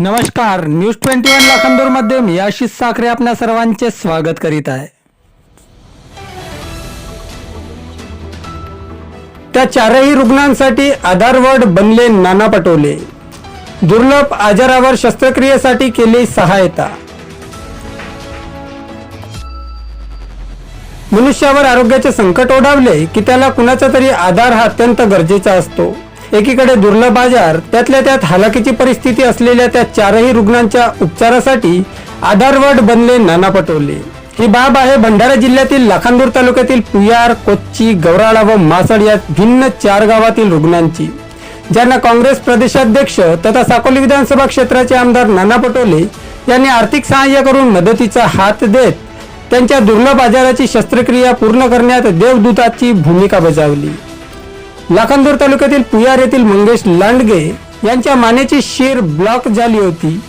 नमस्कार news twenty one लाखांदूरमध्ये मी आशिष साखरे आपल्या सर्वांचे स्वागत करीत आहे. त्या चारही रुग्णांसाठी आधारवड बनले नाना पटोले. दुर्लभ आजारावर शस्त्रक्रियेसाठी केली सहायता. मनुष्यावर आरोग्याचे संकट ओढावले की त्याला कुणाचा तरी आधार हा अत्यंत गरजेचा असतो. एकीकडे दुर्लभ बाजार त्यातल्या त्यात हालाकीची परिस्थिती असलेल्या त्या चारही रुग्णांच्या उपचारासाठी आधारवड बनले नाना पटोले. ही बाब आहे भंडारा जिल्ह्यातील लाखांदूर तालुक्यातील पुयार कोच्ची गौराळा व मासड या भिन्न चार गावातील रुग्णांची. ज्यांना काँग्रेस प्रदेशाध्यक्ष तथा साकोली विधानसभा क्षेत्राचे आमदार नाना पटोले यांनी आर्थिक सहाय्य करून मदतीचा हात देत त्यांच्या दुर्लभ आजाराची शस्त्रक्रिया पूर्ण करण्यात देवदूताची भूमिका बजावली. लाखांदूर तालुक्यातील पुयार येथील मंगेश लांडगे यांच्या मानेची शीर ब्लॉक झाली होती.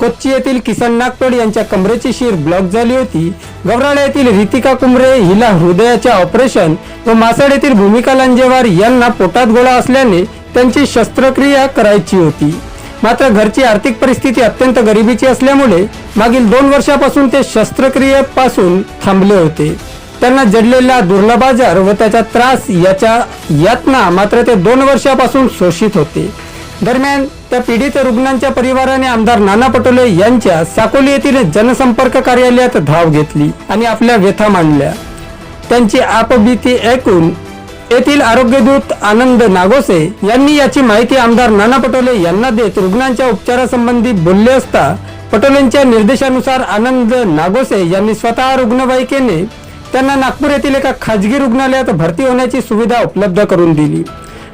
कोच्ची येथील किसन नागपेड यांच्या कमरेची शीर ब्लॉक झाली होती. गवराळा येथील रितिका कुंभरे हिला हृदयाचे ऑपरेशन व मासड येथील भूमिका लांजेवार यांना पोटात गोळा असल्याने त्यांची शस्त्रक्रिया करायची होती. मात्र घरची आर्थिक परिस्थिती अत्यंत गरिबीची असल्यामुळे मागील दोन वर्षापासून ते शस्त्रक्रियेपासून थांबले होते. त्यांना जडलेला दुर्लभाजर व त्याचा त्रास याच्या यातना मात्र ते दोन वर्षापासून शोषित होते. दरम्यान त्या पीडित रुग्णांच्या परिवाराने आमदार नाना पटोले यांच्या साकोली येथील जनसंपर्क कार्यालयात धाव घेतली आणि आपल्या व्यथा मांडल्या. त्यांची आपबीती ऐकून येथील आरोग्यदूत आनंद नागोसे यांनी याची माहिती आमदार नाना पटोले यांना देत रुग्णांच्या उपचारासंबंधी बोलले असता पटोलेंच्या निर्देशानुसार आनंद नागोसे यांनी स्वतः रुग्णवाहिकेने त्यांना नागपूर येथील एका खाजगी रुग्णालयात भरती होण्याची सुविधा उपलब्ध करून दिली.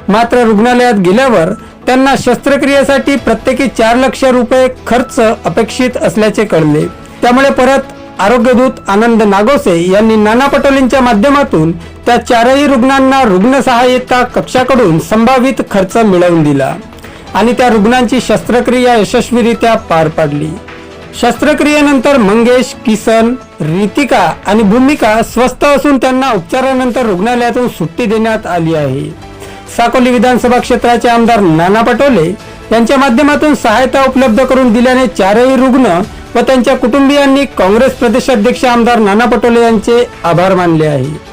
मात्र रुग्णालयात गेल्यावर त्यांना शस्त्रक्रियेसाठी प्रत्येकी चार लक्ष रुपये खर्च अपेक्षित असल्याचे कळले. त्यामुळे परत आरोग्यदूत आनंद नागोसे यांनी नाना पटोलेंच्या माध्यमातून त्या चारही रुग्णांना रुग्ण सहाय्यता कक्षाकडून संभावित खर्च मिळवून दिला आणि त्या रुग्णांची शस्त्रक्रिया यशस्वीरित्या पार पाडली. शस्त्रक्रियेनंतर मंगेश किसन रितिका आणि भूमिका स्वस्थ असून त्यांना उपचारानंतर रुग्णालयातून सुट्टी देण्यात आली आहे. साकोली विधानसभा क्षेत्राचे आमदार नाना पटोले यांच्या माध्यमातून सहायता उपलब्ध करून दिल्याने चारही रुग्ण व त्यांच्या कुटुंबियांनी काँग्रेस प्रदेशाध्यक्ष आमदार नाना पटोले यांचे आभार मानले आहे.